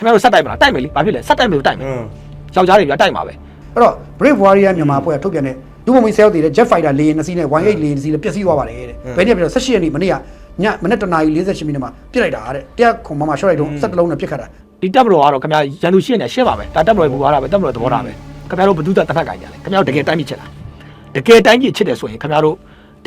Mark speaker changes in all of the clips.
Speaker 1: ခင်ဗျားတို့ဆက်တိုက်မလားတိုက်မယ်လေဘာဖြစ်လဲဆက်တိုက်မယ်လို့တိုက်မယ်
Speaker 2: อืม
Speaker 1: ယောက်ျားတွေပြတိုက်မှာပဲ
Speaker 3: အဲ့တော့ Brave Warrior မြန်မာအဖွဲ့ကထုတ်ပြန်တဲ့ဒုဗိုလ်မှူးဆဲရောက်တည်တဲ့ Jet Fighter လေယာဉ်နှစ်စီးနဲ့ Y8 လေယာဉ်တစ်စီးလည်းပျက်စီးသွားပါတယ်တဲ့ဘယ်နေ့ပြတော့18ရက်နေ့မနေ့ကညမနေ့တနာရီ48မိနစ်မှာပြစ်လိုက်တာတဲ့တရားခုံမမရှော့လိုက်တော့17လုံးနဲ့ပြစ်ခတ်တာ
Speaker 1: ဒီတပ်မတော်ကတော့ခင်ဗျာရန်သူရှိနေရှင်းပါပဲဒါတပ်မတော်ရဲ့ဘူဝါဒပဲတပ်မတော်ရဲ့သဘောထားပဲခင်ဗျားတို့ဘယ်သူသက်တစ်ဖက်ကကြတယ်ခင်ဗျားတို့တကယ်တိုင်းပြည်ချစ်တာတကယ်တိုင်းပြည်ချစ်တယ်ဆိုရင်ခင်ဗျားတို့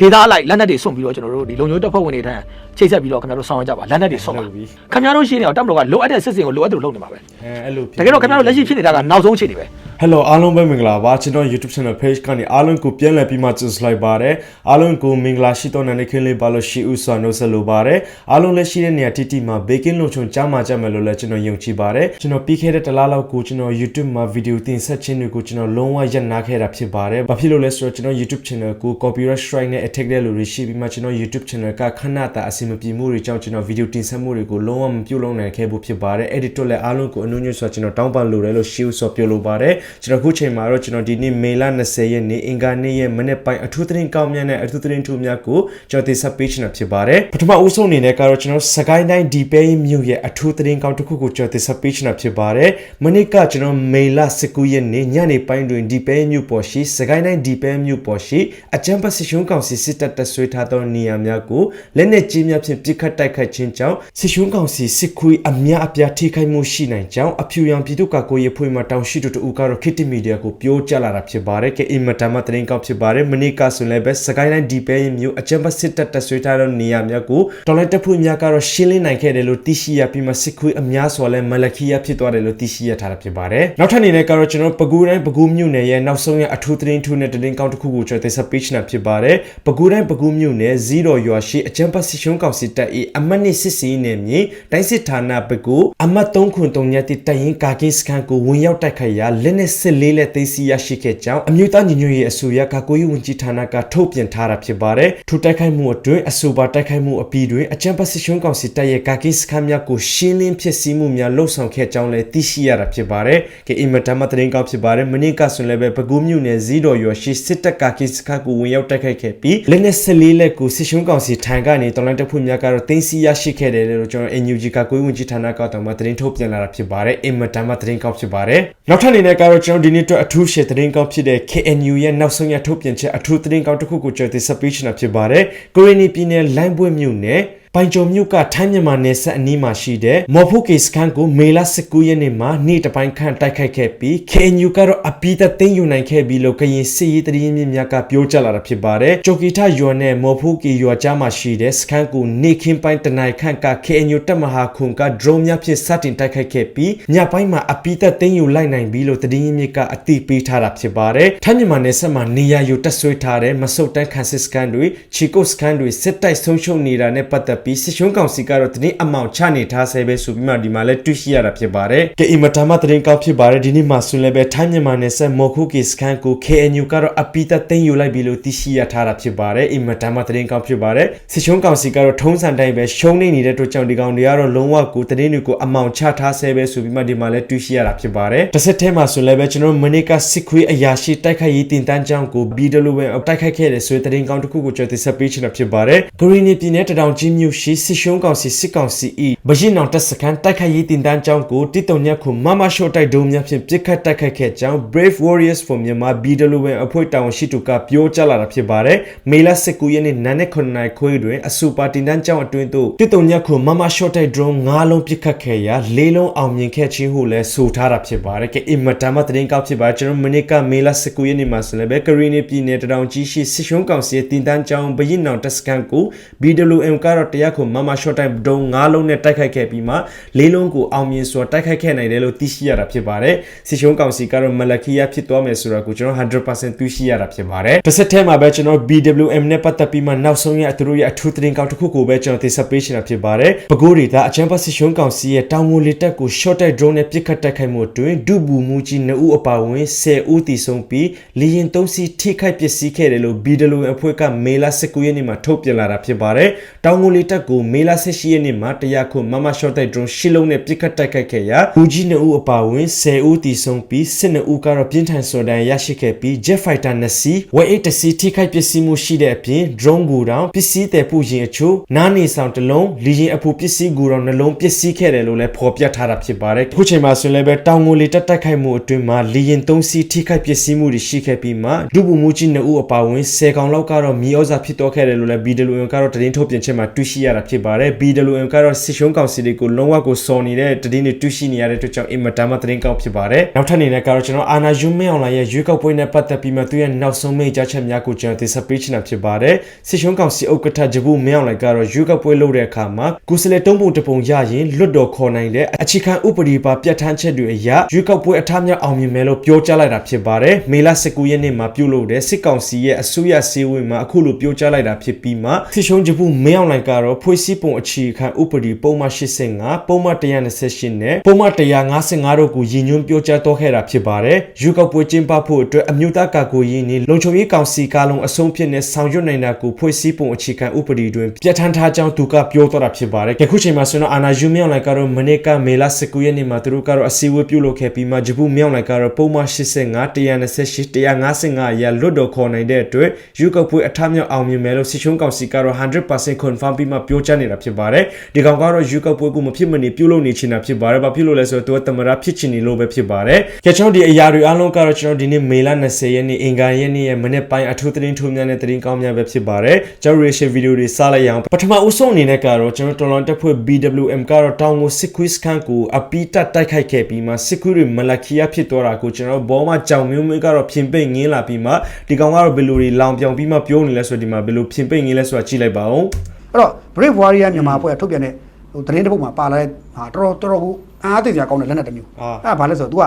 Speaker 1: ဒေသအလိုက်လက်နက်တွေစွန့်ပြီးတော့ကျွန်တော်တို့ဒီလုံခြုံရေးတပ်ဖွဲ့ဝင်တွေထံချိတ်ဆက်ပြီးတော့ခင်ဗျားတို့ဆောင်ရွက်ကြပါလက်နက်တွေစွန့်ပါခင်ဗျားတို့ရှိနေတော့တပ်မတော်ကလိုအပ်တဲ့စစ်စင်ကိုလိုအပ်တယ်လို့လုပ်နေပါပဲ
Speaker 2: အဲအဲ့လို
Speaker 1: တကယ်တော့ခင်ဗျားတို့လက်ရှိဖြစ်နေတာကနောက်ဆုံးအခြေအနေပဲ
Speaker 2: ဟယ်လိုအားလုံးပဲမင်္ဂလာပါကျွန်တော် YouTube channel page ကနေအားလုံးကိုပြန်လည်ပြီးမှကြိုဆိုလိုက်ပါတယ်အားလုံးကိုမင်္ဂလာရှိတော်နိုင်တဲ့ခင်းလေးပါလို့ရှိဥစွာနှုတ်ဆက်လိုပါတယ်အားလုံးလက်ရှိတဲ့နေရာတိတိမှာဘေကင်းလုံချုံကြားမှာကြမယ်လို့လည်းကျွန်တော်ယုံကြည်ပါတယ်ကျွန်တော်ပြီးခဲ့တဲ့တစ်လလောက်ကိုကျွန်တော် YouTube မှာဗီဒီယိုတင်ဆက်ခြင်းတွေကိုကျွန်တော်လုံးဝရပ်နားခဲ့တာဖြစ်ပါတယ်ဘာဖြစ်လို့လဲဆိုတော့ကျွန်တော် YouTube channel ကို copyright strike နဲ့ attack တဲ့လူတွေရှိပြီးမှကျွန်တော် YouTube channel ကခဏတာအဆင်မပြေမှုတွေကြောင့်ကျွန်တော်ဗီဒီယိုတင်ဆက်မှုတွေကိုလုံးဝမပြုလုပ်နိုင်ခဲ့ဘူးဖြစ်ပါတယ်အဲ့ဒီတော့လည်းအားလုံးကိုအနုညွတ်စွာကျွန်တော်တောင်းပန်လိုတယ်လို့ရှိဥစွာပြောလိုပါတယ်ကျွန်တော်ခုချိန်မှာတော့ကျွန်တော်ဒီနေ့မေလ20ရက်နေ့အင်္ဂါနေ့ရဲ့မနေ့ပိုင်းအထူးသတင်းကောင်းမြတ်နဲ့အထူးသတင်းထူးများကိုကျွန်တော်တင်ဆက်ပေးချင်တာဖြစ်ပါတယ်ပထမဦးဆုံးအနေနဲ့ကတော့ကျွန်တော်စကိုင်းတိုင်းဒီပဲမြို့ရဲ့အထူးသတင်းကောင်းတစ်ခုကိုကျွန်တော်တင်ဆက်ပေးချင်တာဖြစ်ပါတယ်မနေ့ကကျွန်တော်မေလ19ရက်နေ့ညနေပိုင်းတွင်ဒီပဲမြို့ပေါ်ရှိစကိုင်းတိုင်းဒီပဲမြို့ပေါ်ရှိအကြံပတ်စစ်ရှုံးကောင်စီစစ်တပ်တပ်ဆွဲထားသောနေရာများကိုလက်နက်ကြီးများဖြင့်ပစ်ခတ်တိုက်ခတ်ခြင်းကြောင့်စစ်ရှုံးကောင်စီစစ်ခွေးအများအပြားထိခိုက်မှုရှိနိုင်ကြောင်းအဖြူရောင်ပြည်သူ့ကာကွယ်ရေးဖွဲ့မှတောင်ရှိသူတို့ကတော့ခေတ္တမီဒီယာကိုပြောကြားလာတာဖြစ်ပါတယ်ကဲအင်မတန်မှသတင်းကောင်းဖြစ်ပါတယ်မနေ့ကဆိုလည်းပဲစကိုင်းတိုင်းဒီပဲမြို့အကြံပတ်စစ်တပ်တပ်ဆွဲထားသောနေရာများကိုတော်လိုင်းတပ်ဖွဲ့များကတော့ရှင်းလင်းနိုင်ခဲ့တယ်လို့သိရှိရပြီးမှစစ်ခွေးအများစွာလည်းမလခီယာဖြစ်သွားတယ်လို့သိရှိရထားတာဖြစ်ပါတယ်နောက်ထပ်အနေနဲ့ကတော့ကျွန်တော်ပကူတိုင်းပကူမြို့နယ်ရဲ့နောက်ဆုံးရအထူးသတင်းထူးနဲ့သတင်းကောင်းတစ်ခုကိုကျွန်တော်တင်ဆက်ပေးချင်တာဖြစ်ပါတယ်ပကူတိုင်းပကူမြို့နယ်0ရွာရှိအကြံပတ်စစ်ရှုံးကောင်စီတပ်၏အမတ်နှစ်စစ်စီးနယ်မြေတိုင်းစစ်ဌာနပကူအမတ်3ခွန်3ညတိတပ်ရင်ကာကင်းစခန်းကိုဝင်ရောက်တိုက်ခိုက်ရာလက်နက်စစ်လေးလက်သိမ်းဆီးရရှိခဲ့ကြောင်းအမျိုးသားညီညွတ်ရေးအစိုးရကာကွယ်ရေးဝန်ကြီးဌာနကထုတ်ပြန်ထားတာဖြစ်ပါတယ်ထိုတိုက်ခိုက်မှုအတွင်းအဆိုပါတိုက်ခိုက်မှုအပြီးတွင်အကြံပတ်စစ်ရှုံးကောင်စီတပ်ရဲ့ကာကင်းစခန်းများကိုရှင်းလင်းဖြစ်စီမှုများလှုပ်ဆောင်ခဲ့ကြောင်းလည်းသိရှိရတာဖြစ်ပါတယ်ကဲအင်မတန်မှသတင်းကောင်းဖြစ်ပါတယ်မနေ့ကဆိုလည်းပဲပကူးမြို့နယ်ဇီးတော်ရွာရှိစစ်တပ်ကာကင်းစခန်းကိုဝင်ရောက်တိုက်ခိုက်ခဲ့ပြီးလက်နက်စစ်လေးလက်ကိုစစ်ရှုံးကောင်စီထံကနေတော်လိုင်းတပ်ဖွဲ့များကတော့သိမ်းဆည်းရရှိခဲ့တယ်လို့ကျွန်တော် NUG ကကိုယ်ဝင်ကြီးဌာနကတော့မှသတင်းထုတ်ပြန်လာတာဖြစ်ပါတယ်အင်မတန်မှသတင်းကောင်းဖြစ်ပါတယ်နောက်ထပ်အနေနဲ့ကတော့ကျွန်တော်ဒီနေ့အတွက်အထူးရှယ်သတင်းကောင်းဖြစ်တဲ့ KNU ရဲ့နောက်ဆုံးရထုတ်ပြန်ချက်အထူးသတင်းကောင်းတစ်ခုကိုကျွန်တော်တင်ဆက်ပေးချင်တာဖြစ်ပါတယ်ကိုရီနီပြည်နယ်လိုင်းပွဲမြို့နယ် ပိုင်ကြုံမြို့ကထိုင်းမြန်မာနယ်စပ်အနီးမှာရှိတဲ့မော်ဖုကေစခန်းကိုမေလ19ရက်နေ့မှာနေ့တစ်ပိုင်းခန့်တိုက်ခိုက်ခဲ့ပြီး KNU ကတော့အပိသက်သိမ်းယူနိုင်ခဲ့ပြီးလို့ကရင်စစ်ရေးတရင်မြင့်များကပြောကြားလာတာဖြစ်ပါတယ်။ဂျိုကီထရွာနဲ့မော်ဖုကေရွာကြားမှာရှိတဲ့စခန်းကိုနေခင်းပိုင်းတနိုင်ခန့်က KNU တပ်မဟာခုံက drone များဖြင့်စတင်တိုက်ခိုက်ခဲ့ပြီးညပိုင်းမှာအပိသက်သိမ်းယူလိုက်နိုင်ပြီးလို့တရင်မြင့်ကအသိပေးထားတာဖြစ်ပါတယ်။ထိုင်းမြန်မာနယ်စပ်မှာနေရာယူတက်ဆွဲထားတဲ့မဆုတ်တန်းခန်းစစ်စခန်းတွေချီကုတ်စခန်းတွေစစ်တိုက်ဆုံးရှုံးနေတာနဲ့ပတ်သက်ပြီးစစ်ရှုံးကောင်စီကတော့တရင်အမောင်ချနေထားဆဲပဲဆိုပြီးမှဒီမှာလဲတွေ့ရှိရတာဖြစ်ပါတယ်။ကဲအင်မတန်မှတရင်ကောက်ဖြစ်ပါတယ်ဒီနေ့မှာဆွလည်းပဲထိုင်းမြန်မာနယ်စပ်မော်ခုကေစခန်းကို KNU ကတော့အပိသက်သိမ်းယူလိုက်ပြီလို့သိရှိရထားတာဖြစ်ပါတယ်။အင်မတန်မှတရင်ကောက်ဖြစ်ပါတယ်။စစ်ရှုံးကောင်စီကတော့ထုံးစံတိုင်းပဲရှုံးနေနေတဲ့တို့ကြောင့်ဒီကောင်တွေကတော့လုံးဝကိုတရင်တွေကိုအမောင်ချထားဆဲပဲဆိုပြီးမှဒီမှာလဲတွေ့ရှိရတာဖြစ်ပါတယ်။တစ်ဆက်တည်းမှာဆိုလည်းပဲကျွန်တော်မနေ့ကစစ်ခွေးအရာရှိတိုက်ခိုက်ရေးတင်တန်းကြောင်းကို BWN တိုက်ခိုက်ခဲ့တဲ့ဆိုတဲ့တရင်ကောင်းတစ်ခုကိုကျွန်တော်သိဆက်ပေးချင်တာဖြစ်ပါတယ်။ဂရီနီပြည်နယ်တတောင်ကြီးမြို့ရှိစစ်ရှုံးကောင်စီစစ်ကောင်စီ၏ဗရင်အောင်တပ်စခန်းတိုက်ခိုက်ရေးတင်တန်းကြောင်းကိုတိတုံညက်ခုမမရှော့တိုက်ဒုံများဖြင့်ပြစ်ခတ်တိုက်ခိုက်ခဲ့ကြောင်း Brave Warriors for Myanmar BWN အဖွဲ့တောင်ရှိသူကပြောကြားလာတာဖြစ်ပါတယ်။မေလ19ရက်နေ့နံနက်9:00နာရီခွဲတွင်အစူပါတင်တန်းကြောင်းအတွင်းသို့တိတုံညက်ခုမမရှော့တိုက်ဒရုန်း9လုံးပြစ်ခတ်ခဲ့ရာ၄လုံးအောင်မြင်ခဲ့ခြင်းဟုလည်းဆိုထားတာဖြစ်ပါတယ်။ကဲအင်မတန်မှသတင်းကောက်ဖြစ်ပါတယ်ကျွန်တော်မနေ့ကမေလ19ရက်နေ့မှာဆိုလည်းပဲကရီနီပြည်နယ်တတောင်ကြီးရှိစစ်ရှုံးကောင်စီရဲ့တင်တန်းကြောင်းဘရင်အောင်တက်စကန်ကို BWM ကတော့တရားခုမမရှော့တိုက်ဒုံ9လုံးနဲ့တိုက်ခိုက်ခဲ့ပြီးမှ၄လုံးကိုအောင်မြင်စွာတိုက်ခိုက်ခဲ့နိုင်တယ်လို့သိရှိရတာဖြစ်ပါတယ်။စစ်ရှုံးကောင်စီကတော့မလကီယာဖြစ်သွားမယ်ဆိုတာကိုကျွန်တော်100%သိရှိရတာဖြစ်ပါတယ်။တစ်ဆက်တည်းမှာပဲကျွန်တော် BWM နဲ့ပတ်သက်ပြီးမှနောက်ဆုံးရသူတို့ရဲ့အထူးသတင်းကောက်တစ်ခုကိုပဲကျွန်တော်တင်ဆက်ပေးချင်တာဖြစ်ပါတယ်။ပဲခူးဒေသအချမ်းပတ်စစ်ရှုံးကောင်စီရဲ့တောင်ငိုလက်တက်ကို short တိုက် drone နဲ့ပစ်ခတ်တိုက်ခိုက်မှုအတွင်းဒုဘူမူကြီး2ဦးအပါအဝင်10ဦးတည်ဆုံးပြီးလေရင်သုံးစီထိခိုက်ပျက်စီးခဲ့တယ်လို့ BWM အဖွဲ့ကမေလ19ရက်နေ့မှာထုတ်ပြန်လာတာဖြစ်ပါတယ်။တောင်ငိုလက်လေးတပ်ကိုမေလ18ရက်နေ့မှာတရားခုမမရှော့တိုက် drone ရှစ်လုံးနဲ့ပစ်ခတ်တိုက်ခိုက်ခဲ့ရာဘူးကြီး2ဦးအပါအဝင်10ဦးတည်ဆုံပြီး12ဦးကတော့ပြင်းထန်စွာဒဏ်ရာရရှိခဲ့ပြီး jet fighter 2စီးဝဲအိတ်တစ်စီးထိခိုက်ပစ္စည်းမှုရှိတဲ့အပြင် drone ဘူတောင်ပစ္စည်းတယ်ပူရင်အချို့နားနေဆောင်တစ်လုံးလီရင်အဖူပစ္စည်းကူတောင်နှလုံးပစ္စည်းခဲ့တယ်လို့လည်းဖော်ပြထားတာဖြစ်ပါတယ်အခုချိန်မှာဆိုရင်လည်းပဲတောင်ငိုလီတက်တိုက်ခိုက်မှုအတွင်းမှာလီရင်3စီးထိခိုက်ပစ္စည်းမှုတွေရှိခဲ့ပြီးမှဒုဗိုလ်မှူးကြီး2ဦးအပါအဝင်10ကောင်လောက်ကတော့မြေဩဇာဖြစ်တော့ခဲ့တယ်လို့လည်း BWM ကတော့တရင်ထုတ်ပြန်ချက်မှာတွေ့ရှိရတာဖြစ်ပါတယ် BWM ကတော့စစ်ရှုံးကောင်စီတွေကိုလုံးဝကိုစော်နေတဲ့တရင်တွေတွေ့ရှိနေရတဲ့အတွက်ကြောင့်အင်မတန်မှတရင်ကောက်ဖြစ်ပါတယ်နောက်ထပ်အနေနဲ့ကတော့ကျွန်တော်အာနာယူမင်းအောင်လိုင်းရဲ့ရွေးကောက်ပွဲနဲ့ပတ်သက်ပြီးမှသူရဲ့နောက်ဆုံးမိတ်ကြားချက်များကိုကျွန်တော်တင်ဆက်ပေးချင်တာဖြစ်ပါတယ်စစ်ရှုံးကောင်စီဥက္ကဋ္ဌဂျပူမင်းအောင်လိုင်းကတော့ရွေးကောက်ပွဲလုပ်တဲ့အခါမှာကုစလေတုံးပုံတပုံရရင်လွတ်တော်ခေါ်နိုင်တဲ့အခြေခံဥပဒေပါပြဋ္ဌာန်းချက်တွေအရရွေးကောက်ပွဲအထမြောက်အောင်မြင်မယ်လို့ပြောကြားလိုက်တာဖြစ်ပါတယ်မေလ19ရက်နေ့မှာပြုလုပ်တဲ့စစ်ကောင်စီရဲ့အစိုးရစည်းဝေးမှာအခုလိုပြောကြားလိုက်တာဖြစ်ပြီးမှစစ်ရှုံးဂျပူမင်းအောင်လိုင်းကတော့ဖွဲ့စည်းပုံအခြေခံဥပဒေပုံမှန်85ပုံမှန်128နဲ့ပုံမှန်155တို့ကိုရည်ညွှန်းပြောကြားတော့ခဲ့တာဖြစ်ပါတယ်ရွေးကောက်ပွဲကျင်းပဖို့အတွက်အမျိုးသားကာကွယ်ရေးနှင့်လုံခြုံရေးကောင်စီကားလုံးအဆုံးဖြတ်နဲ့ဆောင်ရွက်နိုင်တာကိုဖွဲ့စည်းပုံအခြေခံဥပဒေတွင်ပြဋ္ဌာန်းထားကြောင်းသူကပြောတော့တာဖြစ်ပါတယ်ယခုချိန်မှာဆိုတော့အာနာယူမြောင်းလိုက်ကတော့မနေ့ကမေလ19ရက်နေ့မှာသူတို့ကတော့အစည်းအဝေးပြုလုပ်ခဲ့ပြီးမှဂျပူမြောင်းလိုက်ကတော့ပုံမှန်85 128 155အရာလွတ်တော်ခေါ်နိုင်တဲ့အတွက်ရွေးကောက်ပွဲအထမြောက်အောင်မြင်မယ်လို့စစ်ချုံးကောင်စီကတော့100% confirm ပြီးမှပြောကြားနေတာဖြစ်ပါတယ်ဒီကောင်ကတော့ရွေးကောက်ပွဲကိုမဖြစ်မနေပြုလုပ်နေချင်တာဖြစ်ပါတယ်ဘာဖြစ်လို့လဲဆိုတော့သူကတမရဖြစ်ချင်နေလို့ပဲဖြစ်ပါတယ်ကြကျွန်တော်ဒီအရာတွေအားလုံးကတော့ကျွန်တော်ဒီနေ့မေလ20ရက်နေ့အင်္ဂါရက်နေ့ရဲ့မနေ့ပိုင်းအထူးသတင်းထုံးများနဲ့သတင်းကောင်းများပဲဖြစ်ပါတယ်ကျွန်တော် reaction video တွေစလိုက်ရအောင်ပထမဦးဆုံးအနေနဲ့ကတော့ကျွန်တော်တော်လွန်တက်ဖွဲ့ BWM ကတော့တောင်ကိုစစ်ခွေးစခန်းကိုအပီးတက်တိုက်ခိုက်ခဲ့ပြီးမှစစ်ခွေးတွေမလကီယာဖြစ်သွားတာကိုကျွန်တော်ဘောမှာကြောင်မျိုးမျိုးကတော့ဖြင်ပိတ်ငင်းလာပြီးမှဒီကောင်ကတော့ဘယ်လိုတွေလောင်ပြောင်ပြီးမှပြောနေလဲဆိုတော့ဒီမှာဘယ်လိုဖြင်ပိတ်ငင်းလဲဆိုတာကြည့်လိုက်ပါဦး
Speaker 3: အဲ့တော့ Brave Warrior မြန်မာအဖွဲ့ကထုတ်ပြန်တဲ့ဟိုသတင်းတစ်ပုဒ်မှာပါလာတဲ့ဟာတော်တော်တော်တော်ကိုအားသိစရာကောင်းတဲ့လက်နက်တစ်မျိုး
Speaker 2: အာ
Speaker 3: အဲ့ဒါဘာလဲဆိုတော့ तू က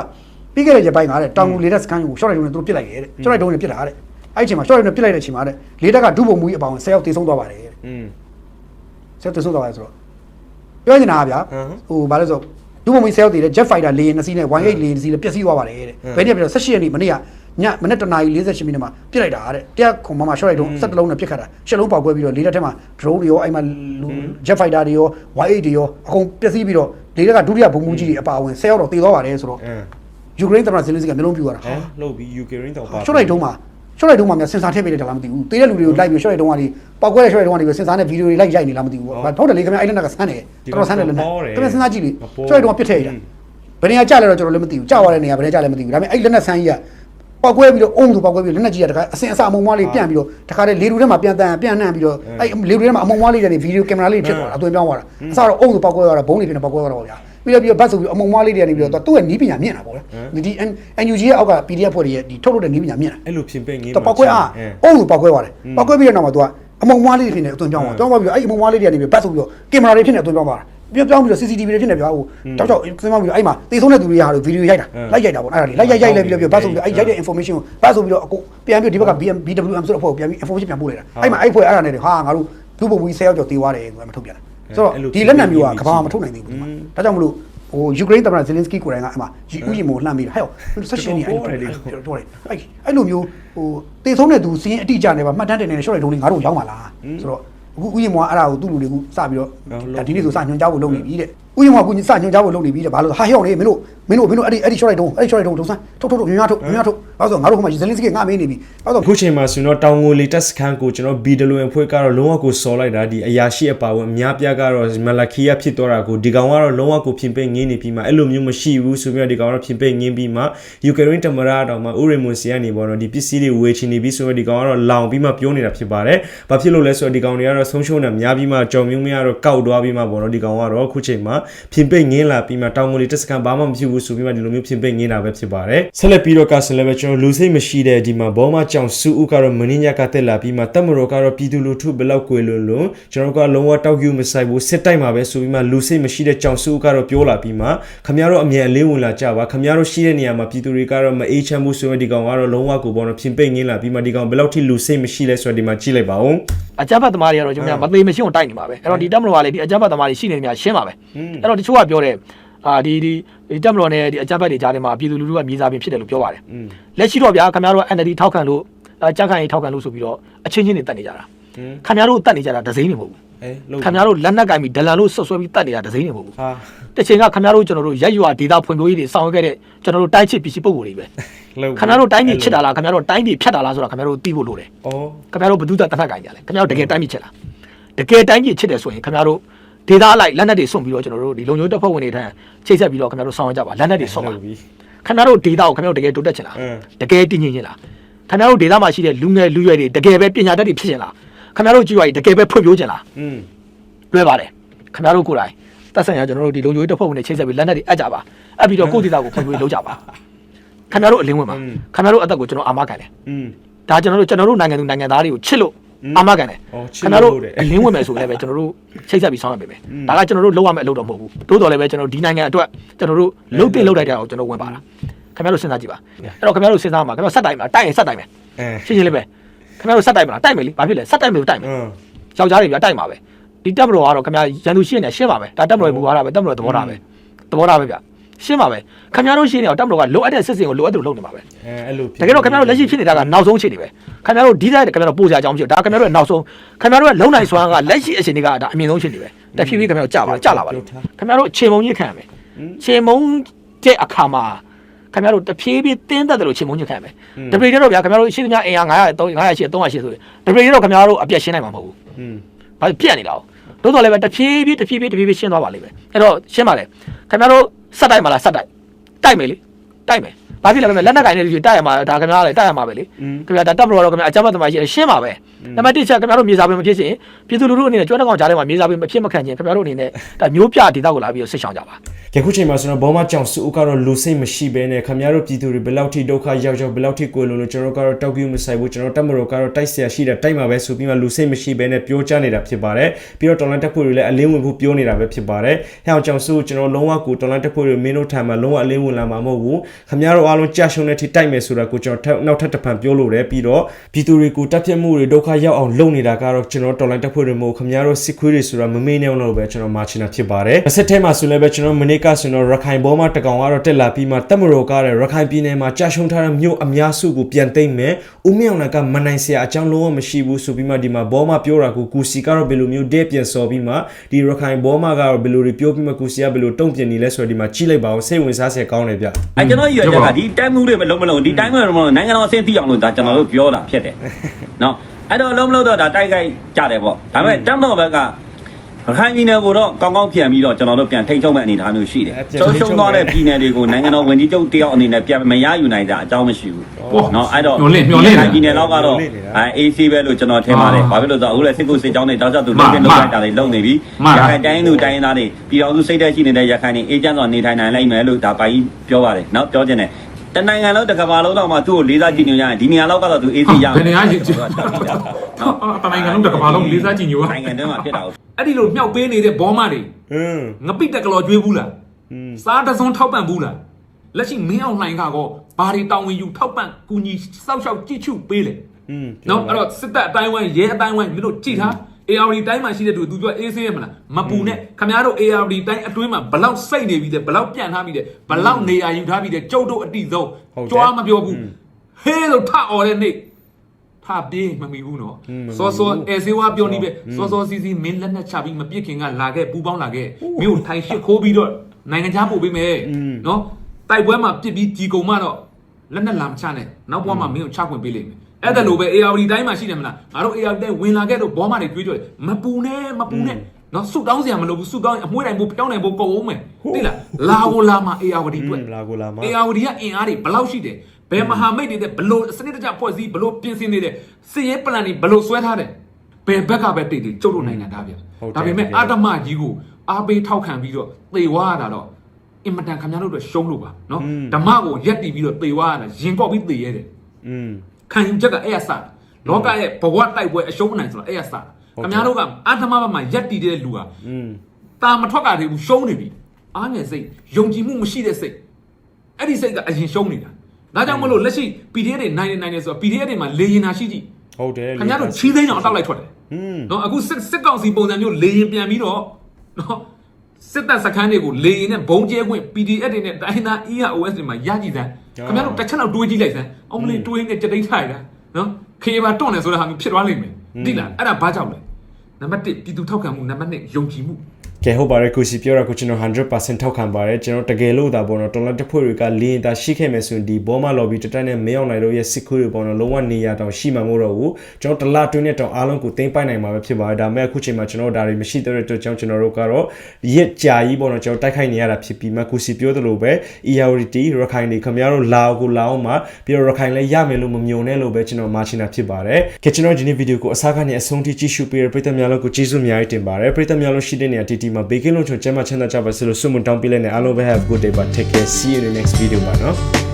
Speaker 3: ပြီးခဲ့တဲ့ရက်ပိုင်းကတဲ့တောင်ငူလေတပ်စခန်းကို short ရိုက်တုံးနဲ့သူတို့ပစ်လိုက်တယ်တဲ့ short ရိုက်တုံးနဲ့ပစ်တာတဲ့အဲ့ဒီအချိန်မှာ short ရိုက်တုံးနဲ့ပစ်လိုက်တဲ့အချိန်မှာတဲ့လေတပ်ကဒုဗိုလ်မှူးကြီးအပေါင်း10ယောက်တေဆုံးသွားပါတယ်တဲ့
Speaker 2: อืม
Speaker 3: 10ယောက်တေဆုံးသွားပါတယ်ဆိုတော့ပြောနေတာဗျာ
Speaker 2: ဟမ်
Speaker 3: ဟိုဘာလဲဆိုတော့ဒုဗိုလ်မှူး10ယောက်တေတဲ့ jet fighter လေယာဉ်နှစ်စီးနဲ့ 1.8 လေယာဉ်တစ်စီးလည်းပျက်စီးသွားပါတယ်တဲ့
Speaker 2: ဟမ်
Speaker 3: ဘယ်နေ့ပြတော့18ရက်နေ့မနေ့က ညမနေ့တနာရီ48မိနစ်မှာပြစ်လိုက်တာတဲ့တရားခုံမမ short ရိုက်တုံး17လုံးနဲ့ပြစ်ခတ်တာ7လုံးပေါက်ကွဲပြီးတော့လေတပ်ထဲမှာ drone တွေရောအဲ့မှာလူ jet fighter တွေရော Y8 တွေရောအကုန်ပျက်စီးပြီးတော့လေတပ်ကဒုတိယဘုံမူကြီးတွေအပါအဝင်10ယောက်တော့တေသွားပါတယ်ဆိုတော့
Speaker 2: အင်း
Speaker 3: ယူကရိန်းသမ္မတဇယ်လင်စကမျိုးလုံးပြူရတာ
Speaker 2: ဟမ်လှုပ်ပြီး Ukraine တောင်ပါ
Speaker 3: ရှော့လိုက်တုံးမှာရှော့လိုက်တုံးမှာများစင်စာထည့်ပေးလိုက်တာလားမသိဘူးတေးတဲ့လူတွေကိုလိုက်ပြီးရှော့လိုက်တုံးကဒီပောက်ကွဲတဲ့ရှော့လိုက်တုံးကဒီစင်စာနဲ့ဗီဒီယိုတွေလိုက်ရိုက်နေလားမသိဘူးဟုတ်တယ်လေခင်ဗျအဲ့လက်နက်ကဆန်းတယ်တော်တော်ဆန်းတယ်လက်နက်ခင်ဗျစင်စာကြည့်လေရှော့လိုက်တုံးကပြစ်ထည့်ရတာဘယ်နေရာကြလဲတော့ကျွန်တော်လည်းမသိဘူးကြသွားတဲ့နေရာဘယ်နေရာကြလဲမသိဘူးဒါပေမဲ့အဲ့လက်နက်ဆန်းကြီးက ပောက်ကွဲပြီးတော့အုံဆိုပောက်ကွဲပြီးလက်နက်ကြီးကတခါအစင်အစအမုံမွားလေးပြန်ပြီးတော့တခါတည်းလေတူထဲမှာပြန်တန်ပြန်နှံ့ပြီးတော့အဲ့လေတူထဲမှာအမုံမွားလေးတွေဗီဒီယိုကင်မရာလေးဖြစ်သွားတာအသွင်ပြောင်းသွားတာအစတော့အုံဆိုပောက်ကွဲသွားတာဘုံလေးဖြစ်နေပောက်ကွဲသွားတာပေါ့ဗျာပြီးတော့ပြီးတော့ဘတ်ဆိုပြီးအမုံမွားလေးတွေကနေပြီးတော့သူ့ရဲ့နီးပညာမြင့်တာပေါ့ဗျာဒီ NUG ရဲ့အောက်က PDF ဖွဲ့တွေရဲ့ဒီထုတ်လုပ်တဲ့နီးပညာမြင့်တာ
Speaker 2: အဲ့လိုပြင်ပိတ်ငင်း
Speaker 3: တော့ပောက်ကွဲအားအုံးလို့ပောက်ကွဲသွားတယ်ပောက်ကွဲပြီးတဲ့နောက်မှာ तू ကအမုံမွားလေးတွေဖြစ်နေအသွင်ပြောင်းသွားပြောင်းသွားပြီးတော့အဲ့ဒီအမုံမွားလေးတွေကနေပြီးဘတ်ဆိုပြီးတော့ကင်မရာတွေဖြစ်နေအသွင်ပြောင်းသွားတာ ပြောင်းပြောင်းပြီးတော့ CCTV တွေဖြစ်နေဗျာဟိုတောက်တောက်သင်မောင်းပြီးတော့အဲ့မှာတေဆုံးတဲ့သူတွေဟာလို့ဗီဒီယိုရိုက်တာလိုက်ရိုက်တာပေါ့အဲ့ဒါလေးလိုက်ရိုက်ရိုက်လိုက်ပြီးတော့ဘတ်ဆိုပြီးတော့အဲ့ရိုက်တဲ့ information ကိုဘတ်ဆိုပြီးတော့အခုပြန်ပြီးဒီဘက်က BM BWM ဆိုတဲ့အဖွဲ့ကိုပြန်ပြီး information ပြန်ပို့လိုက်တာအဲ့မှာအဲ့ဖွဲ့အဲ့ဒါနဲ့ဟာငါတို့လူပုံကြီး10ယောက်ကျော်တေးသွားတယ်ဆိုမှထုတ်ပြတာဆိုတော့ဒီလက်နက်မျိုးကကဘာမှမထုတ်နိုင်သေးဘူးဒီမှာဒါကြောင့်မလို့ဟိုယူကရိန်းသမ္မတဇယ်လင်စကီကိုယ်တိုင်ကအဲ့မှာဥယျာဉ်မို့လှမ်းပြီးဟဲ့ဆက်ရှင်နေအဲ့ပြောတယ်အဲ့အဲ့လိုမျိုးဟိုတေဆုံးတဲ့သူစီးရင်အတိအကျနဲ့ပါမှတ်တမ်းတင်နေတဲ့ရှော့တဲ့ဒုံလေးငါတို့ရောက်မှာလားဆိုတော့ အခုဥယျာဉ်မောကအဲ့ဒါကိုသူ့လူတွေကိုစပြီးတော့ဒါဒီနေ့ဆိုစညွှန်ကြားဖို့လုပ်နေပြီတဲ့ ဥယျာဉ်မောကစညွှန်ကြားဖို့လုပ်နေပြီတဲ့ဘာလို့ဟာဟဲ့လေမင်းတို့မင်းတို့မင်းတို့အဲ့ဒီအဲ့ဒီရှော့တဲ့ဒုံအဲ့ဒီရှော့တဲ့ဒုံဒုံစမ်းထုတ်ထုတ်ထုတ်များများထုတ်များများထုတ်ဘာလို့ဆိုငါတို့ဟိုမှာဇယ်လင်စကီငါမင်းနေပြီဘာလို့
Speaker 2: အခုချိန်မှာဆိုတော့တောင်ငိုလီတက်စခန်းကိုကျွန်တော် BWM ဖွဲ့ကတော့လုံးဝကိုစော်လိုက်တာဒီအရာရှိအပါဝင်အများပြားကတော့မလာခီယာဖြစ်သွားတာကိုဒီကောင်ကတော့လုံးဝကိုပြင်ပိတ်ငင်းနေပြီးမှအဲ့လိုမျိုးမရှိဘူးဆိုပြီးတော့ဒီကောင်ကတော့ပြင်ပိတ်ငင်းပြီးမှယူကရိန်းတမရတော်မှာဥရိမွန်စီကနေပေါ့နော်ဒီပစ္စည်းတွေဝေချင်နေပြီးဆိုတော့ဒီကောင်ကတော့လောင်ပြီးမှပြောနေတာဖြစ်ပါတယ်။ဘာဖြစ်လို့လဲဆိုတော့ဒီကောင်တွေကတော့ဆုံးရှုံးတာများပြီးမှကြော်မျိုးများတော့ကောက်သွားပြီးမှပေါ့နော်ဒီကောင်ကတော့အခုချိန်မှာပြင်ပိတ်ငင်းလာပြီးမှတောင်ငိုလီတက်စခန်းဘာမှမဖြစ်ဘူးဆိုပြီးမှဒီလိုမျိုးပြင်ပိတ်ငင်းတာပဲဖြစ်ပါတယ်။ဆက်လက်ပြီးတော့ကဆိုလည်းပဲကျွန်တော်လူစိတ်မရှိတဲ့ဒီမှာဘောမကြောင်စုဦးကတော့မင်းညကတက်လာပြီးမှတက်မတော်ကတော့ပြည်သူလူထုဘယ်လောက်ကွယ်လွန်လွန်းကျွန်တော်ကလုံးဝတောက်ယူမဆိုင်ဘူးစစ်တိုက်မှာပဲဆိုပြီးမှလူစိတ်မရှိတဲ့ကြောင်စုဦးကတော့ပြောလာပြီးမှခမရတော့အမြန်အလေးဝင်လာကြပါခမရတော့ရှိတဲ့နေရာမှာပြည်သူတွေကတော့မအေးချမ်းဘူးဆိုရင်ဒီကောင်ကတော့လုံးဝကိုပေါ့နော်ပြင်ပိတ်ငင်းလာပြီးမှဒီကောင်ဘယ်လောက်ထိလူစိတ်မရှိလဲဆိုတော့ဒီမှာကြည့်လိုက်ပါဦး
Speaker 1: အကြမ်းဖက်သမားတွေကတော့ကျွန်တော်ကမသေးမရှင်းကိုတိုက်နေပါပဲအဲ့တော့ဒီတက်မလို့ကလေဒီအကြမ်းဖက်သမားတွေရှိနေနေများရှင်းပါပဲအဲ့တော့တချို့ကပြောတယ်အာဒီဒီဒီတက်မလို့နဲ့ဒီအကြမ်းဖက်တွေကြားထဲမှာပြည်သူလူထုကမြေစာပင်ဖြစ်တယ်လို့ပြောပါတယ်လက်ရှိတော့ဗျာခင်ဗျားတို့ NLD ထောက်ခံလို့အကြမ်းခံရေးထောက်ခံလို့ဆိုပြီးတော့အချင်းချင်းတွေတက်နေကြတာခင်ဗျားတို့တတ်နေကြတာဒစိမ့်နေမဟုတ်ဘူး
Speaker 2: အဲလို့
Speaker 1: ခင်ဗျားတို့လက်နက်ကင်ပြီးဒလန်လို့ဆွတ်ဆွဲပြီးတတ်နေတာဒစိမ့်နေမဟုတ်ဘူး
Speaker 2: ဟာ
Speaker 1: တစ်ချိန်ကခင်ဗျားတို့ကျွန်တော်တို့ရက်ရွာဒေတာဖွံ့ဖြိုးရေးတွေဆောင်ရွက်ခဲ့တဲ့ကျွန်တော်တို့တိုင်းချစ်ပစ္စည်းပုံကိုယ်တွေပဲ
Speaker 2: လို့
Speaker 1: ခင်ဗျားတို့တိုင်းပြည်ချစ်တာလားခင်ဗျားတို့တိုင်းပြည်ဖြတ်တာလားဆိုတာခင်ဗျားတို့သိဖို့လိုတယ်
Speaker 2: ဩ
Speaker 1: ခင်ဗျားတို့ဘယ်သူတတ်တတ်ကင်ကြလဲခင်ဗျားတို့တကယ်တိုင်းပြည်ချစ်လားတကယ်တိုင်းပြည်ချစ်တယ်ဆိုရင်ခင်ဗျားတို့ ဒေတာအလိုက်လက်နက်တွေစွန့်ပြီးတော့ကျွန်တော်တို့ဒီလုံခြုံရေးတပ်ဖွဲ့ဝင်တွေထံချိတ်ဆက်ပြီးတော့ခင်ဗျားတို့ဆောင်ရွက်ကြပါလက်နက်တွေစွန့်ပါ
Speaker 2: ပြီ
Speaker 1: ခင်ဗျားတို့ဒေတာကိုခင်ဗျားတို့တကယ်တိုးတက်ချင်လား
Speaker 2: အင်း
Speaker 1: တကယ်တည်ငြိမ်ချင်လားခင်ဗျားတို့ဒေတာမှာရှိတဲ့လူငယ်လူရွယ်တွေတကယ်ပဲပညာတတ်တွေဖြစ်ချင်လားခင်ဗျားတို့ကြည့်ရည်တကယ်ပဲဖွံ့ဖြိုးချင်လား
Speaker 2: อืม
Speaker 1: တွဲပါတယ်ခင်ဗျားတို့ကိုယ်တိုင်တက်ဆိုင်ရကျွန်တော်တို့ဒီလုံခြုံရေးတပ်ဖွဲ့ဝင်တွေချိတ်ဆက်ပြီးလက်နက်တွေအပ်ကြပါအပ်ပြီးတော့ကိုယ့်ဒေတာကိုဖွံ့ဖြိုးရေးလုပ်ကြပါခင်ဗျားတို့အလင်းဝင်ပါခင်ဗျားတို့အသက်ကိုကျွန်တော်အာမခံတယ်
Speaker 2: อืม
Speaker 1: ဒါကျွန်တော်တို့ကျွန်တော်တို့နိုင်ငံသူနိုင်ငံသားတွေကိုချစ်လို့ အာမခံတယ်
Speaker 2: အော်ချစ်
Speaker 1: ခင်ဗျား
Speaker 2: လို့
Speaker 1: တို့
Speaker 2: တဲ့
Speaker 1: အလင်းဝင်မယ်ဆိုရင်လည်းပဲကျွန်တော်တို့ချိတ်ဆက်ပြီးဆောင်းရမယ်ပဲဒါကကျွန်တော်တို့လုပ်ရမယ့်အလုပ်တော့မဟုတ်ဘူးတိုးတော်လည်းပဲကျွန်တော်ဒီနိုင်ငံအတွက်ကျွန်တော်တို့လှုပ်တင်လှုပ်လိုက်တဲ့အောင်ကျွန်တော်ဝင်ပါတာခင်ဗျားတို့စဉ်းစားကြည့်ပါအဲ့တော့ခင်ဗျားတို့စဉ်းစားမှာခင်ဗျားတို့စက်တိုင်မှာတိုက်ရင်စက်တိုင်မယ်
Speaker 2: အဲ
Speaker 1: ရှင်းရှင်းလေးပဲခင်ဗျားတို့စက်တိုင်မလားတိုက်မယ်လေဘာဖြစ်လဲစက်တိုင်မယ်လို့တိုက်မယ်
Speaker 2: อืม
Speaker 1: ယောက်ျားတွေပြတိုက်မှာပဲဒီတက်မတော်ကတော့ခင်ဗျာရန်သူရှင်းနေရှင်းပါပဲဒါတက်မတော်ဘူသွားတာပဲတက်မတော်သဘောထားပဲသဘောထားပဲဗျ ရှင်းပါပဲခင်ဗျားတို့ရှင်းနေတော့တက်မတော်ကလိုအပ်တဲ့စစ်စင်ကိုလိုအပ်တယ်လို့လုပ်နေမှာပဲ
Speaker 2: အဲအဲ့လို
Speaker 1: တကယ်တော့ခင်ဗျားတို့လက်ရှိဖြစ်နေတာကနောက်ဆုံးအခြေအနေပဲခင်ဗျားတို့ဒီတိုင်းခင်ဗျားတို့ပို့စရာအကြောင်းမရှိဘူးဒါခင်ဗျားတို့ရဲ့နောက်ဆုံးခင်ဗျားတို့ရဲ့လုံနိုင်စွမ်းကလက်ရှိအခြေအနေကဒါအမြင့်ဆုံးအခြေအနေပဲတဖြည်းဖြည်းခင်ဗျားတို့ကြာပါကြာလာပါလိမ့်ခင်ဗျားတို့ခြေမုံကြီးခံရမယ်ခြေမုံတဲ့အခါမှာခင်ဗျားတို့တဖြည်းဖြည်းတင်းသက်တယ်လို့ခြေမုံကြီးခံရမယ်တပရိတော့ဗျာခင်ဗျားတို့ရှိသမျှအင်အား900 900ရှိ300ရှိဆိုရင်တပရိတော့ခင်ဗျားတို့အပြက်ရှင်းနိုင်မှာမဟုတ်ဘူး
Speaker 2: อืม။
Speaker 1: ဘာလို့ပြက်နေတာ။တိုးတော်လည်းပဲတဖြည်းဖြည်းတဖြည်းဖြည်းတဖြည်းဖြည်းရှင်းသွားပါလိမ့်မယ်။အဲ့တော့ရှင်းပါလေ။ခင်ဗျားတို့ စက်တိုက်မလားစက်တိုက်။တိုက်မယ်လေ။တိုက်မယ်။ဘာဖြစ်လဲပဲလက်နက်ကင်နေလို့တိုက်ရမှာဒါခင်ဗျားလည်းတိုက်ရမှာပဲလေ။ခင်ဗျာဒါတပ်မတော်တော့ခင်ဗျာအကြမ်းဖက်သမားရှိတယ်ရှင်းပါပဲ။ နံပါတ်1ချက်ခင်ဗျားတို့မြေစာပင်မဖြစ်ချင်ပြည်သူလူထုအနေနဲ့ကျွမ်းတဲ့ကောင်ကြားထဲမှာမြေစာပင်မဖြစ်မခံချင်ခင်ဗျားတို့အနေနဲ့ဒါမျိုးပြဒေသကိုလာပြီးတော့ဆစ်ဆောင်ကြပါ။
Speaker 2: ယခုချိန်မှာကျွန်တော်ဘောမကြောင်စုအုပ်ကတော့လူစိတ်မရှိဘဲနဲ့ခင်ဗျားတို့ပြည်သူတွေဘယ်လောက်ထိဒုက္ခရောက်ရောက်ဘယ်လောက်ထိကိုယ်လုံးလို့ကျွန်တော်ကတော့တောက်ပြူမဆိုင်ဘူးကျွန်တော်တက်မတော်ကတော့တိုက်ဆရာရှိတဲ့တိုက်မှာပဲဆိုပြီးမှလူစိတ်မရှိဘဲနဲ့ပြောကြနေတာဖြစ်ပါတယ်ပြီးတော့တော်လန်တက်ဖွဲ့တွေလည်းအလင်းဝင်ဖို့ပြောနေတာပဲဖြစ်ပါတယ်ဟဲ့အောင်ကြောင်စုကျွန်တော်လုံးဝကိုတော်လန်တက်ဖွဲ့တွေမင်းတို့ထံမှာလုံးဝအလင်းဝင်လာမှာမဟုတ်ဘူးခင်ဗျားတို့အားလုံးကြာရှုံးတဲ့ထိတိုက်မယ်ဆိုတာကိုကျွန်တော်နောက်ထပ်တစ်ဖန်ပြောလို့တယ်ပြီးတော့ပြည်သူတွေကိုတပ်ဖြတ်မှုတွေဒုက္ခရောက်အောင်လုပ်နေတာကတော့ကျွန်တော်တော်လန်တက်ဖွဲ့တွေမဟုတ်ခင်ဗျားတို့စစ်ခွေးတွေဆိုတာမမေ့နေအောင်လို့ပဲကျွန်တော်မာချင်တာဖြစ်ပါတယ်တစ်ဆက်တည်းမှာဆိုလည်းပဲကျွန်တော်မနေ့ကဆိုတော့ရခိုင်ဘောမှာတကောင်ကတော့တက်လာပြီးမှတက်မတော်ကတဲ့ရခိုင်ပြည်နယ်မှာကြာရှုံးထားတဲ့မြို့အများစုကိုပြန်သိမ်းမယ်ဦးမြောင်နာကမနိုင်စရာအကြောင်းလုံးဝမရှိဘူးဆိုပြီးမှဒီမှာဘောမှာပြောတာကိုကူစီကတော့ဘယ်လိုမျိုးတဲ့ပြန်စော်ပြီးမှဒီရခိုင်ဘောမှာကတော့ဘယ်လိုတွေပြောပြီးမှကူစီကဘယ်လိုတုံ့ပြန်နေလဲဆိုတော့ဒီမှာကြည့်လိုက်ပါဦးစိတ်ဝင်စားစရာကောင်းတယ်ဗျ
Speaker 4: အဲကျွန်တော်ရည်ရချက်ကဒီတိုင်းမှုတွေမလုံးမလုံးဒီတိုင်းမှုတွေမလုံးနိုင်ငံတော်အဆင့်သိအောင်လို့ဒါကျွန်တော်တို့ပြောတာဖြစ်တယ်နော် အဲ့တော့လုံးမလုံးတော့ဒါတိုက်ခိုက်ကြတယ်ပေါ့ဒါပေမဲ့တမ်တော်ဘက်ကရခိုင်ပြည်နယ်ကိုတော့ကောင်းကောင်းပြန်ပြီးတော့ကျွန်တော်တို့ပြန်ထိန်းချုပ်မဲ့အနေအထားမျိုးရှိတယ်ဆုံးရှုံးသွားတဲ့ပြည်နယ်တွေကိုနိုင်ငံတော်ဝန်ကြီးချုပ်တယောက်အနေနဲ့ပြန်မရယူနိုင်တာအကြောင်းမရှိဘူးနော်အဲ့တော့ရခိုင်ပြည်နယ်တော့ကတော့အဲ AC ပဲလို့ကျွန်တော်ထင်ပါတယ်ဘာဖြစ်လို့ဆိုတော့အခုလည်းစစ်ကူစစ်ကြောင်းတွေတောက်ချသူလုပ်နေလုပ်လိုက်တာတွေလုပ်နေပြီရခိုင်တိုင်းသူတိုင်းသားတွေပြည်တော်စုစိတ်သက်ရှိနေတဲ့ရခိုင်တွေအေဂျင့်ဆိုနေထိုင်နိုင်လိုက်မယ်လို့ဒါပိုင်းပြောပါတယ်နော်ပြောချင်တယ် တနိုင်ငံလုံးတကဘာလုံးတော့မှသူ့ကိုလေးစားကြည့်ညိုရရင်ဒီနေရာလောက်ကတော့သူအေးသေးရမယ်
Speaker 5: ဘယ်နေရာကြီးတနိုင်ငံလုံးတကဘာလုံးလေးစားကြည့်ညိုရ
Speaker 4: နိုင်ငံထဲမှာဖြစ်တာ
Speaker 5: အဲ့ဒီလိုမြောက်ပေးနေတဲ့ဘောမတွေ
Speaker 2: ဟင်း
Speaker 5: ငပိတက်ကလောကျွေးဘူးလားစားတစုံထောက်ပံ့ဘူးလားလက်ရှိမင်းအောင်လှိုင်ကတော့ဘာတွေတောင်းဝင်ယူထောက်ပံ့ကူညီစောက်ရှောက်ကြည့်ချူပေးလေနော်အဲ့တော့စစ်တပ်အတိုင်းဝိုင်းရဲအတိုင်းဝိုင်းမင်းတို့ကြည့်ထား ARD တိုင်းမှာရှိတဲ့သူသူပြောအေးဆေးရမလားမပူနဲ့ခမရတို့ ARD တိုင်းအတွင်းမှာဘလောက်စိတ်နေပြီတဲ့ဘလောက်ပြန့်ထားပြီတဲ့ဘလောက်နေရာယူထားပြီတဲ့ကျုပ်တို့အတိဆုံးကြွားမပြောဘူးဟေးလို့ထអော်တဲ့နေ့ထပြေးမမီဘူးနော်စောစောအဲဆေးဝါပြောနေပဲစောစောစီစီမင်းလက်နဲ့ချပြီးမပြစ်ခင်ကလာခဲ့ပူပေါင်းလာခဲ့မြို့ထိုင်ရှစ်ခိုးပြီးတော့နိုင်ငံခြားပို့ပေးမယ်နော်တိုက်ပွဲမှာပြစ်ပြီးဒီကုံမတော့လက်နဲ့လာမချနဲ့နောက်ဘွားမှာမင်းကိုချခွင့်ပေးလိမ့်မယ် အဲ့ဒါလိုပဲ ARD တိုင်းမှာရှိတယ်မလားငါတို့ ARD တိုင်းဝင်လာခဲ့တော့ဘောမတွေတွေးကြတယ်မပူနဲ့မပူနဲ့နော်ဆူတောင်းစရာမလိုဘူးဆူတောင်းအမွှေးတိုင်းဖို့ဖျောင်းနိုင်ဖို့ကုန်အောင်မယ်သိလားလာကိုလာမှာ ARD တွေ့
Speaker 2: လာကိုလာမ
Speaker 5: ARD ကအင်အားတွေဘယ်လောက်ရှိတယ်ဘယ်မဟာမိတ်တွေတဲ့ဘလို့စနစ်တကျဖွဲ့စည်းဘလို့ပြင်ဆင်နေတယ်စီရဲပလန်တွေဘလို့ဆွဲထားတယ်ဘယ်ဘက်ကပဲတိတ်တိတ်ကျုပ်တို့နိုင်ငံသားဗျဒါပေမဲ့အာတမကြီးကိုအားပေးထောက်ခံပြီးတော့သေဝါရတာတော့အင်မတန်ခင်ဗျားတို့အတွက်ရှုံးလို့ပါနော်ဓမ္မကိုရက်တီပြီးတော့သေဝါရတာရင်ကော့ပြီးသေရတယ်
Speaker 2: อืม
Speaker 5: ခံယူချက်ကအဲ့ရစတာလောကရဲ့ဘဝတိုက်ပွဲအရှုံးနိုင်ဆိုတာအဲ့ရစတာခင်ဗျားတို့ကအထမဘက်မှာရက်တီတဲ့လူဟာတာမထွက်ကြသေးဘူးရှုံးနေပြီအားငယ်စိတ်ယုံကြည်မှုမရှိတဲ့စိတ်အဲ့ဒီစိတ်ကအရင်ရှုံးနေတာဒါကြောင့်မလို့လက်ရှိ PDF တွေနိုင်နေနိုင်နေဆိုတော့ PDF တွေမှာလေရင်တာရှိကြည့်
Speaker 2: ဟုတ်တယ်
Speaker 5: ခင်ဗျားတို့ချီးသိမ်းအောင်အတောက်လိုက်ထွက်တယ်နော်အခုစစ်စစ်ကောင်စီပုံစံမျိုးလေရင်ပြန်ပြီးတော့နော်စစ်တပ်စခန်းတွေကိုလေရင်နဲ့ဘုံကျဲခွင့် PDF တွေနဲ့တိုင်းသား EOS တွေမှာရကြည်တဲ့ ခင်ဗျားတို့တစ်ချက်တော့တွေးကြည့်လိုက်စမ်းအောင်မလေးတွေးနေကြတိတ်ထိုင်တာနော်ခေပါတွန့်နေဆိုတဲ့ဟာမျိုးဖြစ်သွားလိမ့်မယ်သိလားအဲ့ဒါဘာကြောင့်လဲနံပါတ်1ပြည်သူထောက်ခံမှုနံပါတ်2ယုံကြည်မှု
Speaker 2: ကဲဟုတ်ပါတယ်ကိုစီပြောတာကိုကျွန်တော်100%ထောက်ခံပါတယ်ကျွန်တော်တကယ်လို့ဒါပေါ့နော်တော်လန်တက်ဖွဲ့တွေကလင်းတာရှိခဲ့မယ်ဆိုရင်ဒီဘောမလော်ဘီတတက်နဲ့မရောက်နိုင်တော့ရဲ့စစ်ခွေးတွေပေါ့နော်လုံးဝနေရတောင်ရှိမှမို့တော့ဘူးကျွန်တော်တလားတွင်းနဲ့တောင်အားလုံးကိုသိမ့်ပိုက်နိုင်မှာပဲဖြစ်ပါတယ်ဒါပေမဲ့အခုချိန်မှာကျွန်တော်ဒါတွေမရှိတဲ့အတွက်ကြောင့်ကျွန်တော်တို့ကတော့ရက်ကြာကြီးပေါ့နော်ကျွန်တော်တိုက်ခိုက်နေရတာဖြစ်ပြီးမှကိုစီပြောသလိုပဲ ERT ရခိုင်တွေခင်ဗျားတို့လာအောင်ကိုလာအောင်မှာပြီးတော့ရခိုင်လည်းရမယ်လို့မမြုံနဲ့လို့ပဲကျွန်တော်မာချင်တာဖြစ်ပါတယ်ကဲကျွန်တော်ဒီနေ့ဗီဒီယိုကိုအစားကနေအဆုံးထိကြည့်ရှုပေးရပရိသတ်များလုံးကိုကျေးဇူးအများကြီးတင်ပါတယ်ပရိသတ်များလုံးရှိတဲ့နေရာတီတီမှာဘေကင်းလုံးချုံကျမ်းမချမ်းသာကြပါစေလို့ဆုမတောင်းပေးလိုက်နေအားလုံးပဲ have a good day but take care see you in the next video ပါနော်